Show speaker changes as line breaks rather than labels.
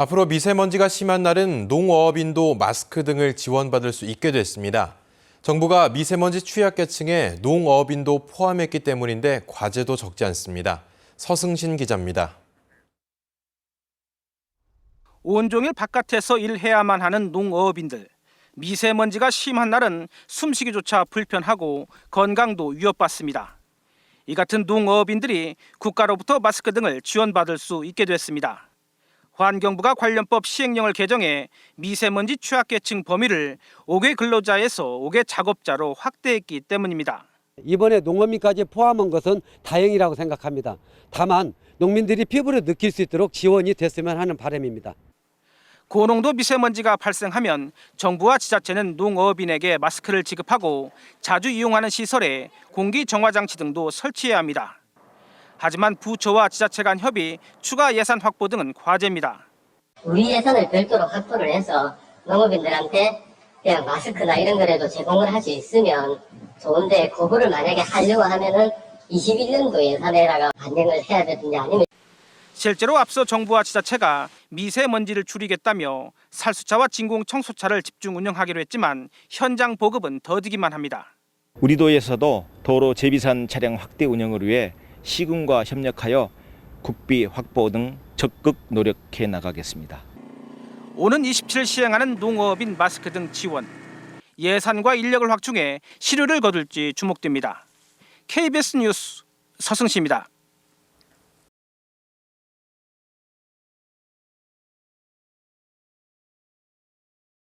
앞으로 미세먼지가 심한 날은 농어업인도 마스크 등을 지원받을 수 있게 됐습니다. 정부가 미세먼지 취약계층에 농어업인도 포함했기 때문인데 과제도 적지 않습니다. 서승신 기자입니다.
온종일 바깥에서 일해야만 하는 농어업인들. 미세먼지가 심한 날은 숨쉬기조차 불편하고 건강도 위협받습니다. 이 같은 농어업인들이 국가로부터 마스크 등을 지원받을 수 있게 됐습니다. 환경부가 관련법 시행령을 개정해 미세먼지 취약계층 범위를 5개 근로자에서 5개 작업자로 확대했기 때문입니다.
이번에 농어민까지 포함한 것은 다행이라고 생각합니다. 다만 농민들이 피부로 느낄 수 있도록 지원이 됐으면 하는 바람입니다.
고농도 미세먼지가 발생하면 정부와 지자체는 농어업인에게 마스크를 지급하고 자주 이용하는 시설에 공기 정화 장치 등도 설치해야 합니다. 하지만 부처와 지자체 간 협의, 추가 예산 확보 등은 과제입니다.
우리 예산을 별도로 확보를 해서 농업인들한테 그냥 마스크나 이런 거라도 제공을 할 수 있으면 좋은데 그거를 만약에 하려고 하면은 21년도 예산에다가 반영을 해야 되든지 아니면
실제로 앞서 정부와 지자체가 미세먼지를 줄이겠다며 살수차와 진공 청소차를 집중 운영하기로 했지만 현장 보급은 더디기만 합니다.
우리 도에서도 도로 제비산 차량 확대 운영을 위해 시군과 협력하여 국비 확보 등 적극 노력해 나가겠습니다.
오는 27일 시행하는 농어업인 마스크 등 지원. 예산과 인력을 확충해 실효를 거둘지 주목됩니다. KBS 뉴스 서승시입니다.